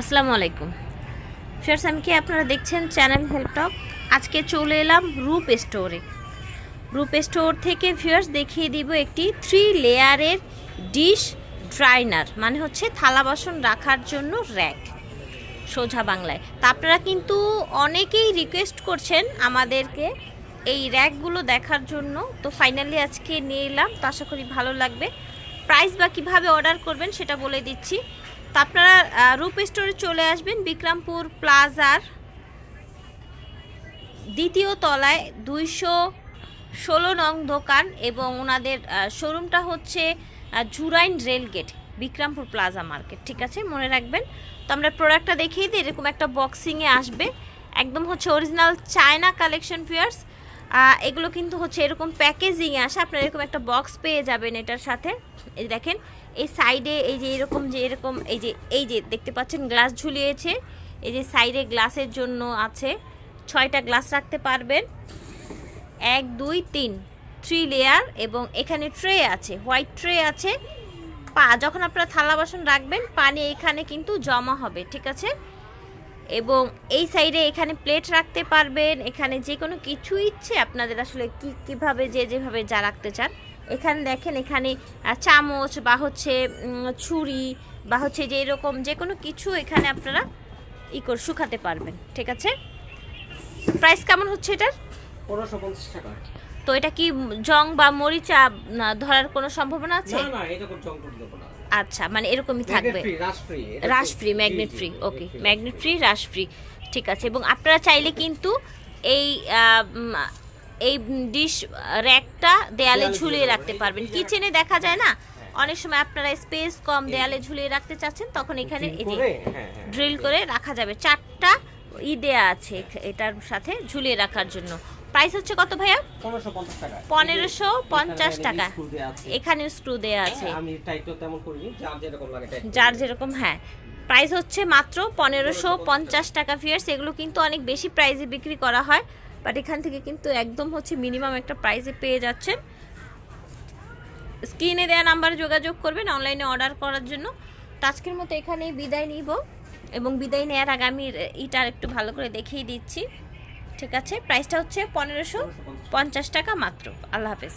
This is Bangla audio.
আসসালামু আলাইকুম। ফিয়ার্স আমি কি আপনারা দেখছেন চ্যানেল হেল্পটক আজকে চলে এলাম রূপ স্টোরে রূপ স্টোর থেকে ফিয়ার্স দেখিয়ে দিব একটি থ্রি লেয়ারের ডিশ ড্রাইনার মানে হচ্ছে থালা বাসন রাখার জন্য র্যাক সোজা বাংলায়। তা আপনারা কিন্তু অনেকেই রিকোয়েস্ট করছেন আমাদেরকে এই র্যাকগুলো দেখার জন্য। তো ফাইনালি আজকে নিয়ে এলাম, তো আশা করি ভালো লাগবে। প্রাইস বা কীভাবে অর্ডার করবেন সেটা বলে দিচ্ছি। তো আপনারা রূপ স্টোরে চলে আসবেন, বিক্রমপুর প্লাজার দ্বিতীয় তলায় দুইশো ষোলো নং দোকান এবং ওনাদের শোরুমটা হচ্ছে Jurain rail gate Bikrampur plaza market, ঠিক আছে? মনে রাখবেন। তো আমরা প্রোডাক্টটা দেখিয়ে দিই, এরকম একটা বক্সিংয়ে আসবে। একদম হচ্ছে অরিজিনাল চায়না কালেকশন ফিয়ার্স এগুলো কিন্তু হচ্ছে এরকম প্যাকেজিংয়ে আসে। আপনারা এরকম একটা বক্স পেয়ে যাবেন এটার সাথে। এই দেখেন, এই সাইডে এই যে এরকম যে এরকম, এই যে এই যে দেখতে পাচ্ছেন গ্লাস ঝুলিয়েছে। এই যে সাইডে গ্লাসের জন্য আছে ছয়টা গ্লাস রাখতে পারবেন। এক, দুই, তিন থ্রি লেয়ার এবং এখানে ট্রে আছে হোয়াইট ট্রে আছে। পা, যখন আপনারা থালা বাসন রাখবেন, পানি এখানে কিন্তু জমা হবে, ঠিক আছে? এবং এই সাইডে এখানে প্লেট রাখতে পারবেন এখানে যে কোনো কিছু ইচ্ছে আপনাদের আসলে কি কীভাবে যে যেভাবে যা রাখতে চান। এখানে দেখেন এখানে চামচ বা হচ্ছে ছুরি বা হচ্ছে যে এরকম যে কোনো কিছু এখানে আপনারা ই করে শুকাতে পারবেন ঠিক আছে? প্রাইস কেমন হচ্ছে এটার? পনেরোশো পঞ্চাশ টাকা। তো এটা কি জং বা মরিচা ধরার কোনো সম্ভাবনা আছে? না না এটা কোনো জং না। আচ্ছা মানে এরকমই থাকবে। Rust free magnet free okay magnet free rust free ঠিক আছে। এবং আপনারা চাইলে কিন্তু এই এই ডিশ র্যাকটা দেয়ালে ঝুলিয়ে রাখতে পারবেন। কিচেনে দেখা যায় না? অনেক সময় আপনারা স্পেস কম দেয়ালে ঝুলিয়ে রাখতে চাচ্ছেন তখন এখানে হ্যাঁ হ্যাঁ ড্রিল করে রাখা যাবে। চারটা ই দেয়া আছে এটার সাথে ঝুলিয়ে রাখার জন্য। প্রাইস হচ্ছে কত ভাইয়া? পনেরোশো পঞ্চাশ টাকা। এখানে স্ক্রু দেয়া আছে। করিনি যার যেরকম লাগে টাইট যেরকম হ্যাঁ। প্রাইস হচ্ছে মাত্র পনেরোশো পঞ্চাশ টাকা ফিয়ার্স এগুলো কিন্তু অনেক বেশি প্রাইসে বিক্রি করা হয় বাট এখান থেকে কিন্তু একদম হচ্ছে মিনিমাম একটা প্রাইসে পেয়ে যাচ্ছেন। স্ক্রিনে দেওয়া নাম্বারে যোগাযোগ করবেন অনলাইনে অর্ডার করার জন্য। তো আজকের মতো এখানেই বিদায় নিব এবং বিদায় নেওয়ার আগে আমি ইটা একটু ভালো করে দেখিয়ে দিচ্ছি। ঠিক আছে? প্রাইসটা হচ্ছে পনেরোশো পঞ্চাশ টাকা মাত্র। আল্লাহ হাফেজ।